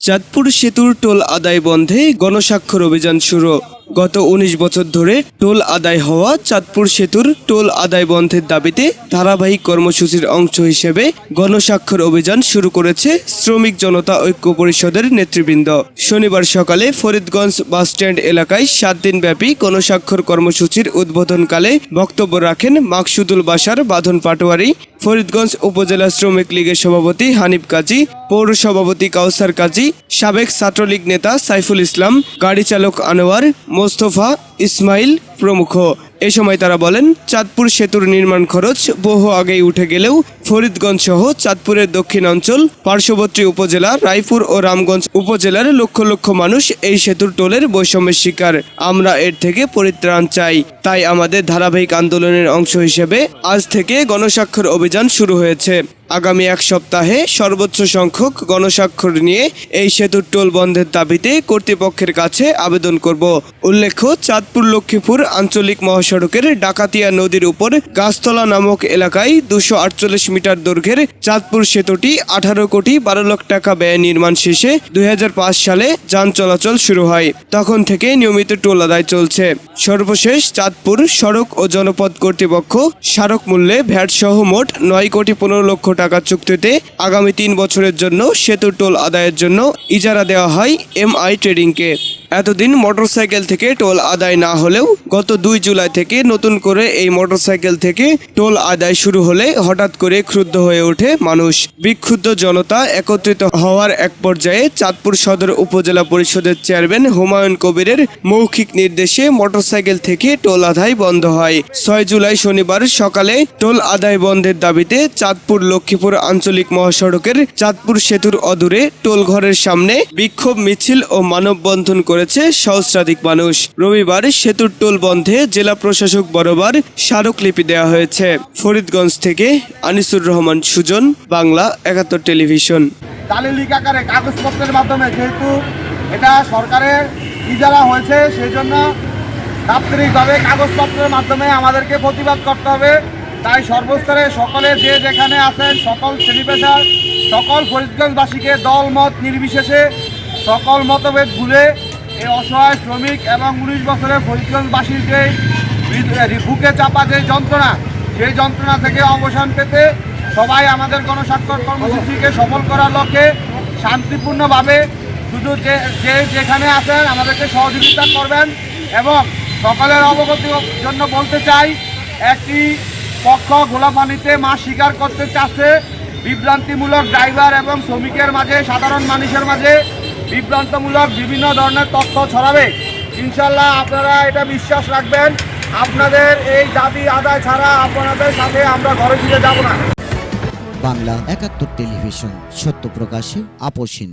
চাঁদপুর সেতুর টোল আদায় বন্ধে গণস্বাক্ষর অভিযান শুরু। গত ১৯ বছর ধরে টোল আদায় হওয়া চাঁদপুর সেতুর টোল আদায় বন্ধের দাবিতে ধারাবাহিক কর্মসূচির অংশ হিসেবে গণস্বাক্ষর অভিযান শুরু করেছে শ্রমিক জনতা ঐক্য পরিষদের নেতৃবৃন্দ। শনিবার সকালে ফরিদগঞ্জ বাসস্ট্যান্ড এলাকায় সাত দিনব্যাপী গণস্বাক্ষর কর্মসূচির উদ্বোধনকালে বক্তব্য রাখেন মাকসুদুল বাসার বাঁধন পাটোয়ারি, ফরিদগঞ্জ উপজেলা শ্রমিক লীগের সভাপতি হানিফ কাজী, পৌর সভাপতি কাউসার কাজী, সাবেক ছাত্রলীগ নেতা সাইফুল ইসলাম, গাড়ি চালক আনোয়ার মোস্তফা ইসমাইল প্রমুখ। এ সময় তারা বলেন, চাঁদপুর সেতুর নির্মাণ খরচ বহু আগেই উঠে গেলেও ফরিদগঞ্জ সহ চাঁদপুরের দক্ষিণ অঞ্চল পার্শ্ববর্তী উপজেলা, রায়পুর ও রামগঞ্জ উপজেলার লক্ষ লক্ষ মানুষ এই সেতুর টোলের বৈষম্যের শিকার। আমরা এর থেকে পরিত্রাণ চাই। তাই আমাদের ধারাবাহিক আন্দোলনের অংশ হিসেবে আজ থেকে গণস্বাক্ষর অভিযান শুরু হয়েছে। আগামী এক সপ্তাহে সর্বোচ্চ সংখ্যক গণস্বাক্ষর নিয়ে এই সেতুর টোল বন্ধের দাবিতে কর্তৃপক্ষের কাছে আবেদন করব। উল্লেখ্য, চাঁদপুর লক্ষ্মীপুর আঞ্চলিক মহাসড়কের ডাকাতিয়া নদীর উপর গাছতলা নামক এলাকায় দুশো আটচল্লিশ মিটার দৈর্ঘ্যের চাঁদপুর সেতুটি আঠারো কোটি বারো লাখ টাকা ব্যয় নির্মাণ শেষে দুই হাজার পাঁচ সালে যান চলাচল শুরু হয়। তখন থেকে নিয়মিত টোল আদায় চলছে। সর্বশেষ চাঁদপুর সড়ক ও জনপদ কর্তৃপক্ষ স্মারক মূল্যে ভ্যাট সহ মোট নয় কোটি পনেরো লক্ষ টাকা চুক্তিতে আগামী তিন বছরের জন্য সেতু টোল আদায়ের জন্য ইজারা দেওয়া হয় এমআই ট্রেডিংকে। এতদিন মোটরসাইকেল থেকে টোল আদায় না হলেও গত দুই জুলাই থেকে নতুন করে এই মোটরসাইকেল থেকে টোল আদায় শুরু হলে হঠাৎ করে ক্রুদ্ধ হয়ে ওঠে মানুষ। বিক্ষুব্ধ জনতা একত্রিত হওয়ার এক পর্যায়ে চাঁদপুর সদর উপজেলা পরিষদের চেয়ারম্যান হুমায়ুন কবিরের মৌখিক নির্দেশে মোটরসাইকেল থেকে টোল আদায় বন্ধ হয়। ছয় জুলাই শনিবার সকালে টোল আদায় বন্ধের দাবিতে চাঁদপুর লক্ষ্মীপুর আঞ্চলিক মহাসড়কের চাঁদপুর সেতুর অদূরে টোল ঘরের সামনে বিক্ষোভ মিছিল ও মানববন্ধন করেছে সহস্রাধিক মানুষ। রবিবার সেতুর টোল বন্ধে জেলা প্রশাসক বরাবর স্মারকলিপি দেওয়া হয়েছে। ফরিদগঞ্জ থেকে আনিসুর রহমান, সুজন, বাংলা একাত্তর টেলিভিশন। দালিলিক আকারে কাগজপত্রের মাধ্যমে যেহেতু এটা সরকারের ইজারা হয়েছে সেই জন্য দাপ্তরিকভাবে কাগজপত্রের মাধ্যমে আমাদেরকে প্রতিবাদ করতে হবে। তাই সর্বস্তরে সকলে যে যেখানে আছেন, সকল শ্রেণীপেশার সকল ফরিদগঞ্জবাসীকে দল মত নির্বিশেষে সকল মতভেদ ভুলে এই অসহায় শ্রমিক এবং উনিশ বছরের ফরিদগঞ্জবাসীর যে বুকে চাপা যে যন্ত্রণা, সেই যন্ত্রণা থেকে অবসান পেতে সবাই আমাদের গণস্বাক্ষর কর্মসূচিকে সফল করার লক্ষ্যে শান্তিপূর্ণভাবে শুধু যে যে যেখানে আছেন, আমাদেরকে সহযোগিতা করবেন এবং সকলের অবগতির জন্য বলতে চাই, একটি পক্ষ গোলাপানিতে মাছ শিকার করতে চাচ্ছে, বিভ্রান্তিমূলক ড্রাইভার এবং শ্রমিকের মাঝে, সাধারণ মানুষের মাঝে বিভ্রান্তমূলক বিভিন্ন ধরনের তথ্য ছড়াবে। ইনশাল্লাহ আপনারা এটা বিশ্বাস রাখবেন, আপনাদের এই দাবি আদায় ছাড়া আপনাদের সাথে আমরা ঘরে ফিরে যাব না। বাংলা একাত্তর টেলিভিশন, সত্য প্রকাশে আপোষহীন